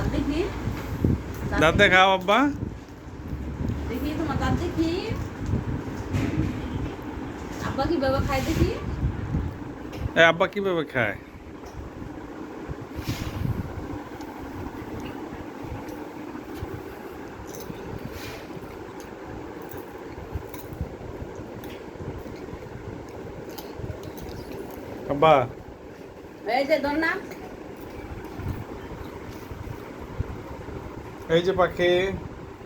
দাঁত দেখি দাঁত দেখাও আব্বা দেখি তোমার দাঁত দেখি আব্বা কীভাবে খায় দেখি এ আব্বা কীভাবে খায় আব্বা এই যে ধর এই যে পাখি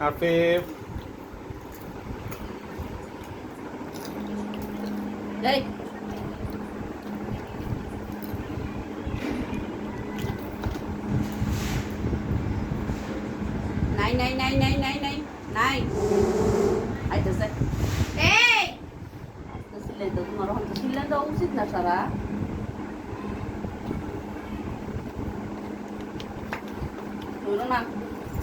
আফিফ নাই নাই নাই নাই নাই নাই নাই আইতেছে এই। সিলাই দাও তোমার হয়তো সিলাই দেওয়া উচিত না সারা। না।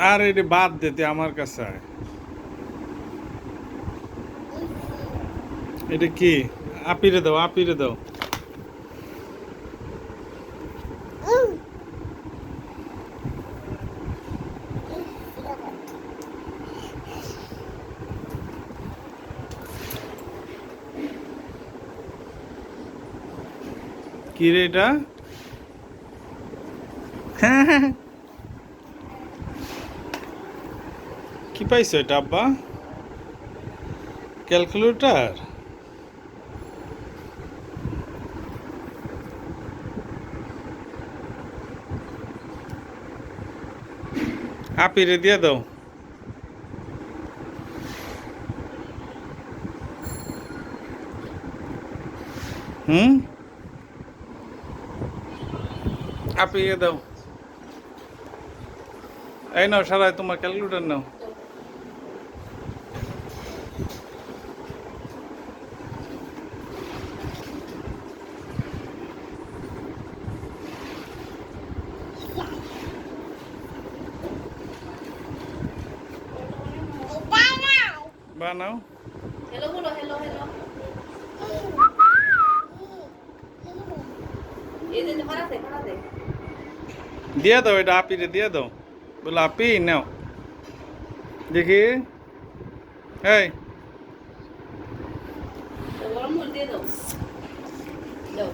আর এটা বাদ দিতে আমার কাছে এটা কি? আপিরে দাও আপিরে দাও। কি রে এটা? কি পাইছো এটা, আব্বা? ক্যালকুলেটর? আপিরে দিয়ে দাও। হুম? আপিয়ে দাও। এই নাও সারাই তোমার ক্যালকুলেটর নাও। বানাও হ্যালো বলো হ্যালো হ্যালো দিয়ে দাও এটা আপিরে দিয়ে দাও বলো আপি নাও। দেখি। এই গরম দিয়ে দাও। দাও।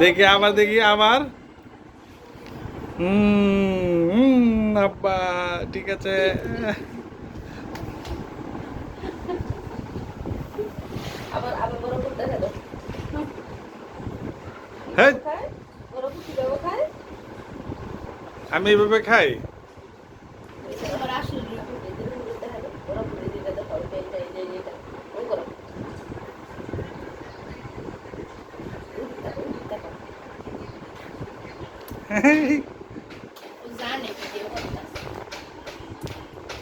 দেখি আবার দেখি আবার। হুম আব্বা ঠিক আছে। আমি এভাবে খাই? Hey!